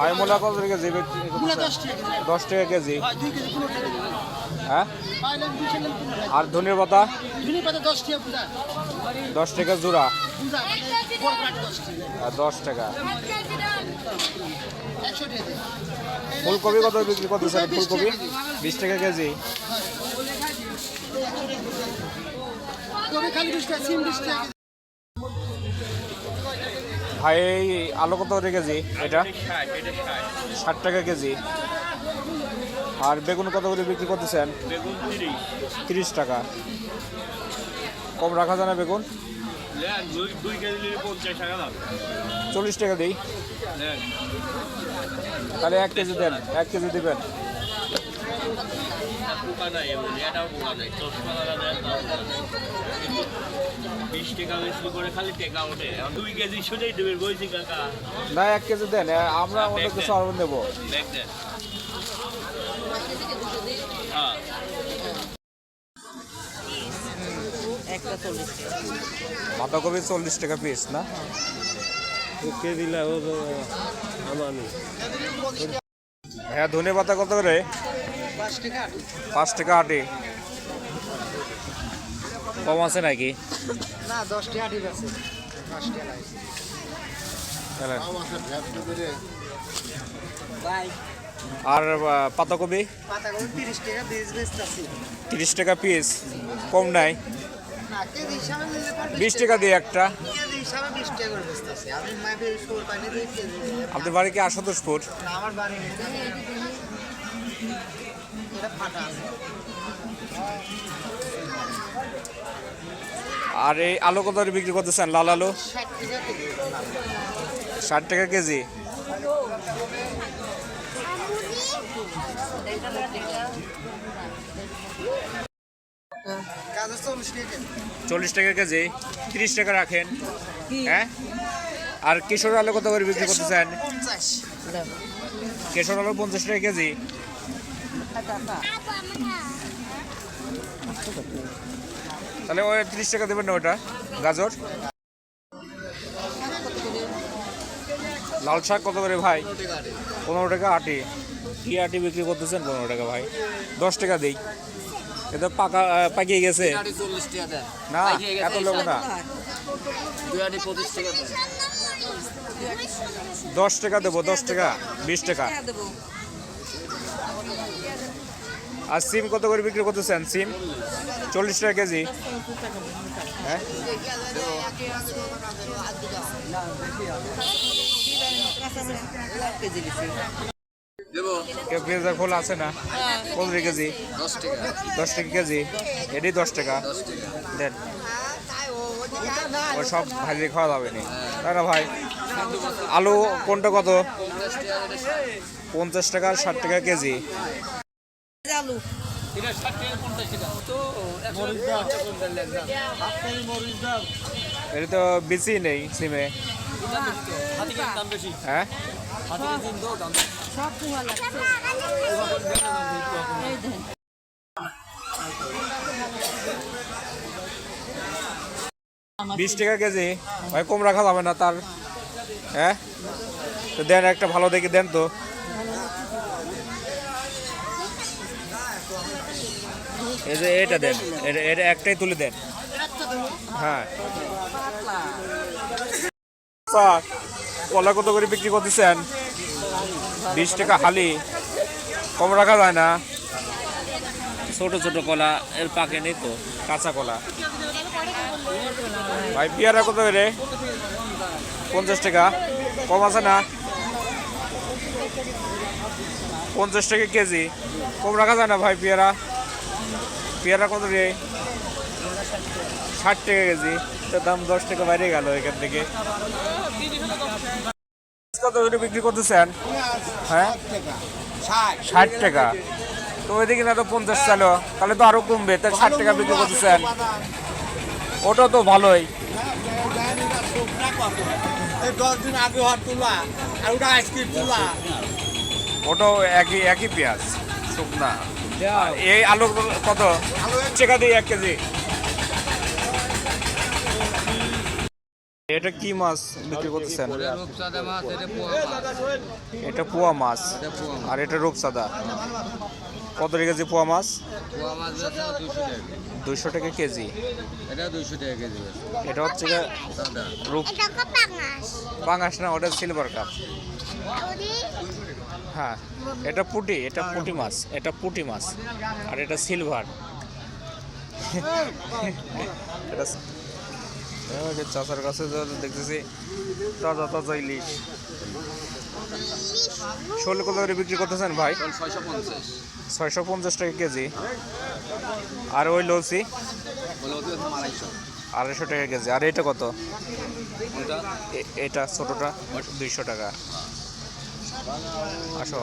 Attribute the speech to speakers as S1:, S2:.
S1: আর মূলা কত কেজি?
S2: দশ টাকা কেজি। হয়
S1: হ্যাঁ? আর ধনির পাতা?
S2: দশ টাকা
S1: জোড়া?
S2: মানে দশ টাকা দেয়।
S1: ফুলকপি কত বিক্রি করতেছেন ফুলকপি? বিশ টাকা কেজি?
S2: খালি
S1: ভাই আলু কত করে কেজি এটা? ষাট টাকা কেজি। আর বেগুন কত করে বিক্রি করতেছেন?
S3: তিরিশ
S1: টাকা। কম রাখা যায় না বেগুন? চল্লিশ টাকা দিই। তাহলে এক কেজি দেন, এক কেজি দিবেন
S3: তাও পোকা নাই। কিন্তু বিশ টাকা বেশি করে খালি টেকা ওঠে। দুই কেজি শুনেই দেবেন বলছি কাকা।
S1: না এক কেজি দেন আমরা অন্য কিছু আরও নেব।
S3: দেখ দেন। হ্যাঁ।
S4: চল্লিশ টাকা
S1: বাঁধাকপি চল্লিশ টাকা পিস না?
S3: দিলা ও
S1: হ্যাঁ ধনে পাতা কত করে?
S2: পাঁচ টাকা
S1: আটি। কম আছে নাকি?
S2: না দশ টাকা ঠিক আছে টাকা
S1: আর পাতাকপি?
S2: পাতা তিরিশ টাকা বীজ বেচতে আছি
S1: তিরিশ টাকা পিস কম নাই। বিশ টাকা দিয়ে একটা। আপনার বাড়ি কি ফুট
S2: আমার বাড়ি
S1: আর এই আলু কত করে বিক্রি করতেছেন? লাল আলু?
S2: ষাট টাকা কেজি। চল্লিশ টাকা কেজি।
S1: তিরিশ টাকা রাখেন। হ্যাঁ? আর কিশোর আলু কত করে বিক্রি করতেছেন? কেশর আলু পঞ্চাশ টাকা কেজি। তাহলে ওই তিরিশ টাকা দেবেন না ওটা? গাজর? লাল শাক কত করে ভাই? পনেরো টাকা আটি। কি আটি বিক্রি করতেছেন? পনেরো টাকা ভাই। দশ টাকা দিই। এটা পাকা পাকিয়ে গেছে। না, এত লোক না। দশ টাকা দেবো, দশ টাকা, বিশ টাকা। আর সিম কত করে বিক্রি করতেছেন? সিম? চল্লিশ টাকা কেজি। হ্যাঁ? পেঁয়াজের খোল আছে না? পনেরো কেজি।
S4: দশ টাকা
S1: কেজি। এটি দশ টাকা। দেন। ওই সব ভাজি খাওয়া যাবে নি। তাই না ভাই। আলু কোনটা কত? পঞ্চাশ টাকা ষাট টাকা কেজি।
S4: আলু।
S1: এটা তো বেশি নেই সিমে। হ্যাঁ? বিশ। টাকা কেজি? ভাই কম রাখা যাবে না তার। হ্যাঁ? তো দেন একটা ভালো দেখে দেন তো। এই যে এটা দেন এটা এটা একটাই তুলে দেন। হ্যাঁ। স্যার কলা কত করে বিক্রি করতেছেন? বিশ টাকা হালি। কম রাখা যায় না। ছোট ছোট কলা এর পাকে নেই তো। কাঁচা কলা। ভাই পেয়ারা কত করে? পঞ্চাশ টাকা। কম আছে না? পঞ্চাশ টাকা কেজি। কম রাখা যায় না ভাই পেয়ারা। পেয়ারা কত রে? ষাট টাকা কেজি। তো দাম দশ টাকা বাইরে গেল এখান থেকে। কত করে বিক্রি করতেছেন? হ্যাঁ? ষাট টাকা। তো ওইদিকে না তো পঞ্চাশ চালো। তাহলে তো আরও কমবে। তাহলে ষাট টাকা বিক্রি করতেছেন। ওটা তো ভালোই।
S2: দশ দিন আগে হওয়ার তুলা, আর ওটা আইসক্রিম তুলা।
S1: ওটাও একই একই পেঁয়াজ শুকনা। এই আলু কত? টাকা দিই এক কেজি। এটা কি মাছ বিক্রি করতেছেন?
S4: এটা পোয়া মাছ।
S1: আর এটা রূপসাদা। কত কেজি পোয়া মাছ?
S4: পোয়া মাছ বেচা দুশো টাকা
S1: কেজি।
S4: এটা কেজি
S1: এটা হচ্ছে রূপ
S5: এটা পাঙাশ।
S1: না ওটা সিলভার কাপ হ্যাঁ এটা পুটি এটা পুটি মাছ এটা পুটি মাছ আর এটা সিলভার। এটা চাচার কাছে দেখতেছি তাজা তাজা ইলিশ। শোল কত করে বিক্রি করতেছেন ভাই?
S4: ছয়শো পঞ্চাশ।
S1: টাকা কেজি। আর ওই লসি
S4: আড়াইশো।
S1: টাকা কেজি। আর এটা কত? এ- এটা ছোটোটা দুইশো টাকা। আসো